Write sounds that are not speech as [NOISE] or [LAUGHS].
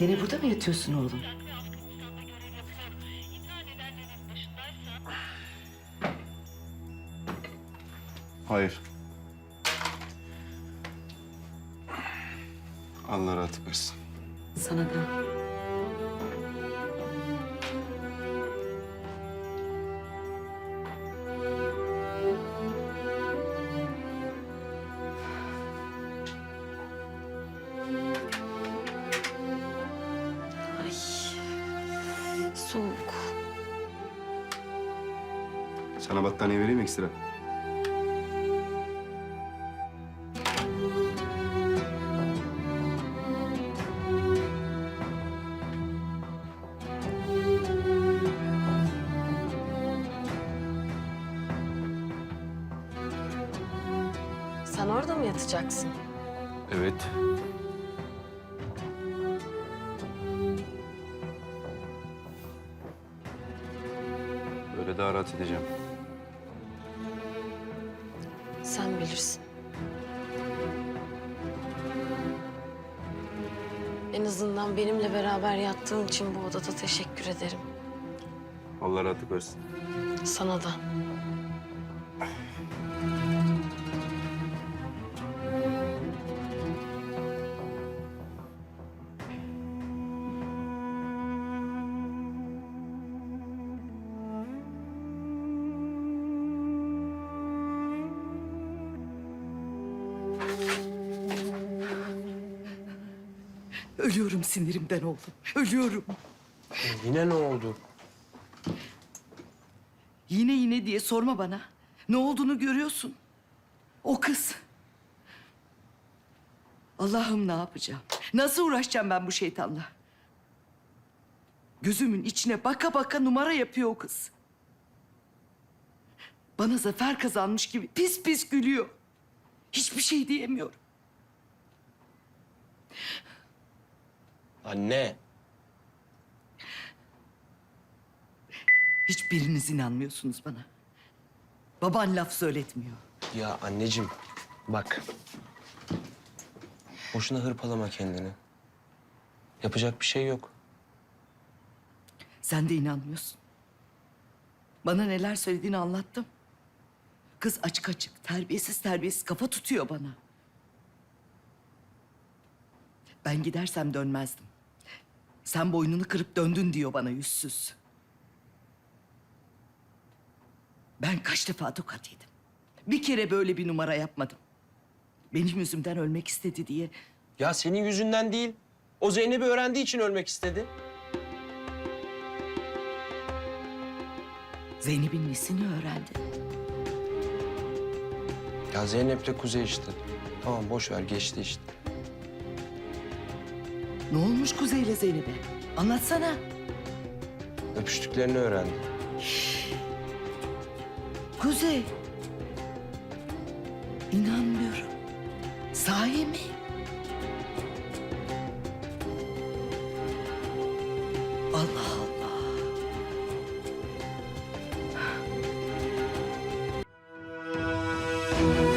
Gene burada mı yatıyorsun oğlum? Hayır. Allah rahatlık versin. Sana da. Soğuk. Sana battaniye vereyim mi ekstra. Sen orada mı yatacaksın? Evet. Böyle daha rahat edeceğim. Sen bilirsin. En azından benimle beraber yattığın için bu odada teşekkür ederim. Allah rahatlık versin. Sana da. Ölüyorum sinirimden oğlum. Ölüyorum. Yine ne oldu? Yine yine diye sorma bana. Ne olduğunu görüyorsun. O kız. Allah'ım ne yapacağım? Nasıl uğraşacağım ben bu şeytanla? Gözümün içine baka baka numara yapıyor o kız. Bana zafer kazanmış gibi pis pis gülüyor. Hiçbir şey diyemiyorum. Anne. Hiçbiriniz inanmıyorsunuz bana. Baban laf söyletmiyor. Ya anneciğim bak. Boşuna hırpalama kendini. Yapacak bir şey yok. Sen de inanmıyorsun. Bana neler söylediğini anlattım. Kız açık açık, terbiyesiz terbiyesiz kafa tutuyor bana. Ben gidersem dönmezdim. Sen boynunu kırıp döndün diyor bana yüzsüz. Ben kaç defa tokat yedim. Bir kere böyle bir numara yapmadım. Benim yüzümden ölmek istedi diye Ya senin yüzünden değil. O Zeynep'i öğrendiği için ölmek istedi. Zeynep'in nesini öğrendi. Ya Zeynep'le Kuzey işte. Tamam boş ver geçti işte. Ne olmuş Kuzey ile Zeynep'e? Anlatsana. Öpüştüklerini öğrendi. Kuzey. İnanmıyorum. Sahi mi? Allah Allah. [LAUGHS]